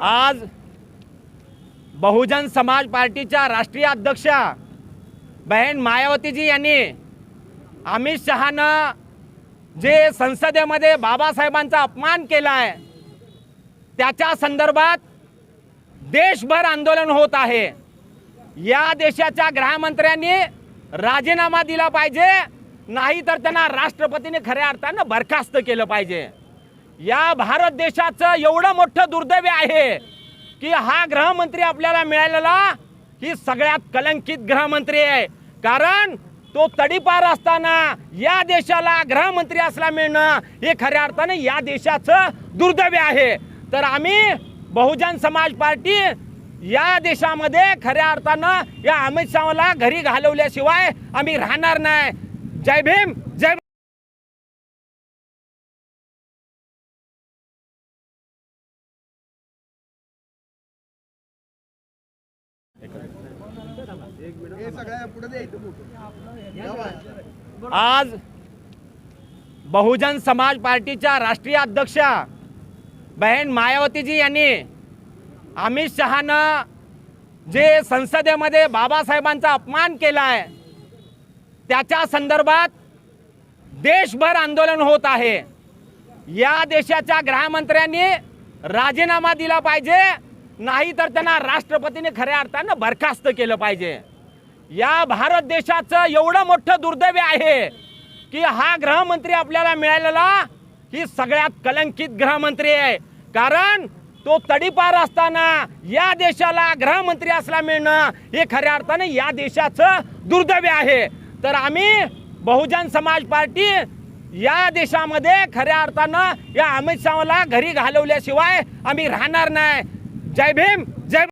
आज बहुजन समाज पार्टीच्या राष्ट्रीय अध्यक्षा बहीण मायावतीजी यांनी अमित शहानं जे संसदेमध्ये बाबासाहेबांचा अपमान केला आहे त्याच्या संदर्भात देशभर आंदोलन होत आहे. या देशाच्या गृहमंत्र्यांनी राजीनामा दिला पाहिजे नाही तर त्यांना राष्ट्रपतीने खऱ्या अर्थानं बरखास्त केलं पाहिजे. या भारत देशाचं एवढं मोठं दुर्दैव आहे की हा गृहमंत्री आपल्याला मिळालेला ही सगळ्यात कलंकित गृहमंत्री आहे. कारण तो तडीपार असताना या देशाला गृहमंत्री असला मिळणं हे खऱ्या अर्थाने या देशाचं दुर्दैव आहे. तर आम्ही बहुजन समाज पार्टी या देशामध्ये खऱ्या अर्थानं या अमित शहाला घरी घालवल्याशिवाय आम्ही राहणार नाही. जय भीम. आज बहुजन समाज पार्टीच्या राष्ट्रीय अध्यक्षा बहीण मायावतीजी यांनी अमित शहानं जे संसदेमध्ये बाबासाहेबांचा अपमान केला आहे त्याच्या संदर्भात देशभर आंदोलन होत आहे. या देशाच्या गृहमंत्र्यांनी राजीनामा दिला पाहिजे. नाही तर त्यांना राष्ट्रपतीने खऱ्या अर्थानं बरखास्त केलं पाहिजे. या भारत देशाचं एवढं मोठं दुर्दैव आहे की हा गृहमंत्री आपल्याला मिळालेला ही सगळ्यात कलंकित गृहमंत्री आहे. कारण तो तडीपार असताना या देशाला गृहमंत्री असला मिळणं हे खऱ्या अर्थानं या देशाचं दुर्दैव आहे. तर आम्ही बहुजन समाज पार्टी या देशामध्ये खऱ्या अर्थानं या अमित शहाला घरी घालवल्याशिवाय आम्ही राहणार नाही. जय भीम